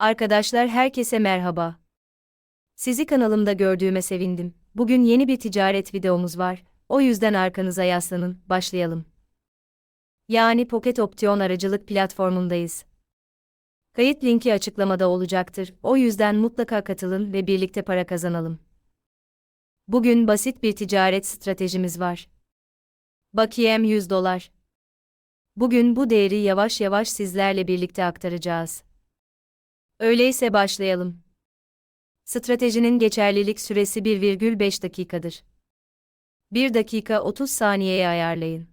Arkadaşlar herkese merhaba. Sizi kanalımda gördüğüme sevindim. Bugün yeni bir ticaret videomuz var. O yüzden arkanıza yaslanın, başlayalım. Yani Pocket Option aracılık platformundayız. Kayıt linki açıklamada olacaktır. O yüzden mutlaka katılın ve birlikte para kazanalım. Bugün basit bir ticaret stratejimiz var. Bakiyem 100 dolar. Bugün bu değeri yavaş yavaş sizlerle birlikte aktaracağız. Öyleyse başlayalım. Stratejinin geçerlilik süresi 1,5 dakikadır. 1 dakika 30 saniyeye ayarlayın.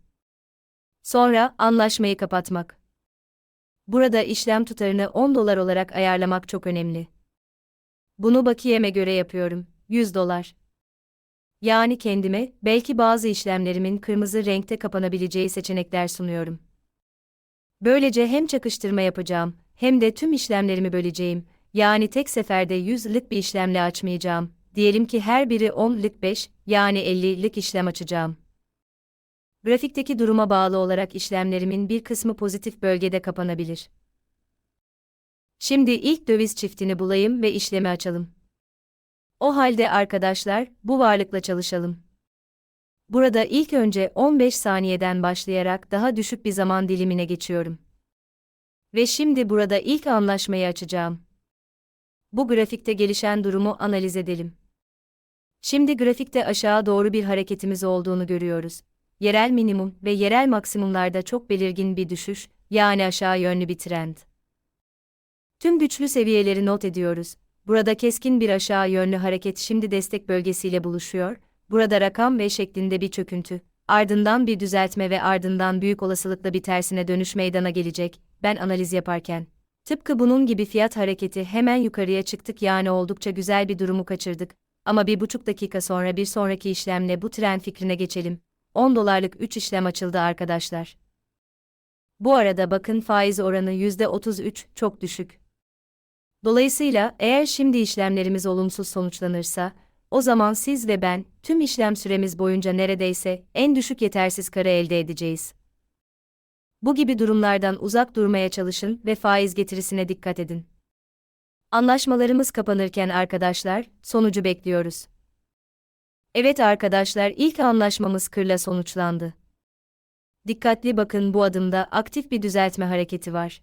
Sonra anlaşmayı kapatmak. Burada işlem tutarını 10 dolar olarak ayarlamak çok önemli. Bunu bakiyeme göre yapıyorum. 100 dolar. Yani kendime, belki bazı işlemlerimin kırmızı renkte kapanabileceği seçenekler sunuyorum. Böylece hem çakıştırma yapacağım, hem de tüm işlemlerimi böleceğim. Yani tek seferde 100'lık bir işlemle açmayacağım. Diyelim ki her biri 10'lık 5, yani 50'lik işlem açacağım. Grafikteki duruma bağlı olarak işlemlerimin bir kısmı pozitif bölgede kapanabilir. Şimdi ilk döviz çiftini bulayım ve işlemi açalım. O halde arkadaşlar, bu varlıkla çalışalım. Burada ilk önce 15 saniyeden başlayarak daha düşük bir zaman dilimine geçiyorum. Ve şimdi burada ilk anlaşmayı açacağım. Bu grafikte gelişen durumu analiz edelim. Şimdi grafikte aşağı doğru bir hareketimiz olduğunu görüyoruz. Yerel minimum ve yerel maksimumlarda çok belirgin bir düşüş, yani aşağı yönlü bir trend. Tüm güçlü seviyeleri not ediyoruz. Burada keskin bir aşağı yönlü hareket şimdi destek bölgesiyle buluşuyor. Burada rakam V şeklinde bir çöküntü, ardından bir düzeltme ve ardından büyük olasılıkla bir tersine dönüş meydana gelecek. Ben analiz yaparken Tıpkı bunun gibi fiyat hareketi hemen yukarıya çıktık yani oldukça güzel bir durumu kaçırdık. Ama bir buçuk dakika sonra bir sonraki işlemle bu tren fikrine geçelim. 10 dolarlık 3 işlem açıldı arkadaşlar. Bu arada bakın faiz oranı %33 çok düşük. Dolayısıyla eğer şimdi işlemlerimiz olumsuz sonuçlanırsa, o zaman siz ve ben tüm işlem süremiz boyunca neredeyse en düşük yetersiz kara elde edeceğiz. Bu gibi durumlardan uzak durmaya çalışın ve faiz getirisine dikkat edin. Anlaşmalarımız kapanırken arkadaşlar, sonucu bekliyoruz. Evet arkadaşlar, ilk anlaşmamız kırla sonuçlandı. Dikkatli bakın bu adımda aktif bir düzeltme hareketi var.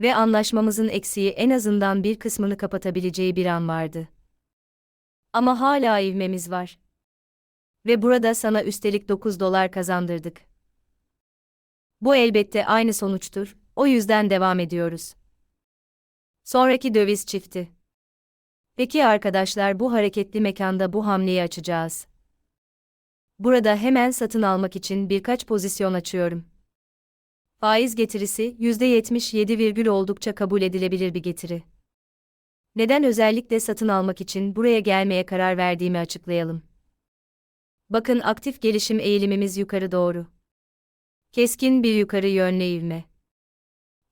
Ve anlaşmamızın eksiği en azından bir kısmını kapatabileceği bir an vardı. Ama hala ivmemiz var. Ve burada sana üstelik 9 dolar kazandırdık. Bu elbette aynı sonuçtur, o yüzden devam ediyoruz. Sonraki döviz çifti. Peki arkadaşlar bu hareketli mekanda bu hamleyi açacağız. Burada hemen satın almak için birkaç pozisyon açıyorum. Faiz getirisi %77, oldukça kabul edilebilir bir getiri. Neden özellikle satın almak için buraya gelmeye karar verdiğimi açıklayalım. Bakın aktif gelişim eğilimimiz yukarı doğru. Keskin bir yukarı yönlü ivme.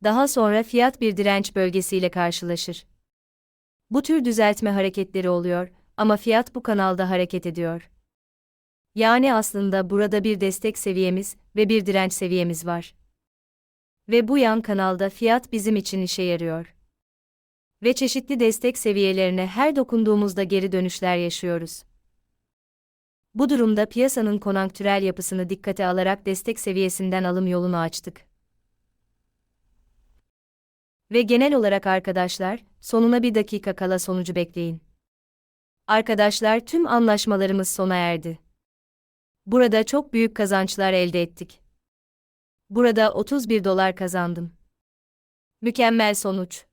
Daha sonra fiyat bir direnç bölgesiyle karşılaşır. Bu tür düzeltme hareketleri oluyor ama fiyat bu kanalda hareket ediyor. Yani aslında burada bir destek seviyemiz ve bir direnç seviyemiz var. Ve bu yan kanalda fiyat bizim için işe yarıyor. Ve çeşitli destek seviyelerine her dokunduğumuzda geri dönüşler yaşıyoruz. Bu durumda piyasanın konanktürel yapısını dikkate alarak destek seviyesinden alım yolunu açtık. Ve genel olarak arkadaşlar, sonuna bir dakika kala sonucu bekleyin. Arkadaşlar tüm anlaşmalarımız sona erdi. Burada çok büyük kazançlar elde ettik. Burada 31 dolar kazandım. Mükemmel sonuç.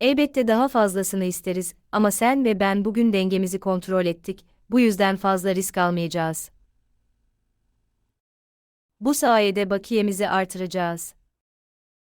Elbette daha fazlasını isteriz ama sen ve ben bugün dengemizi kontrol ettik bu yüzden fazla risk almayacağız. Bu sayede bakiyemizi artıracağız.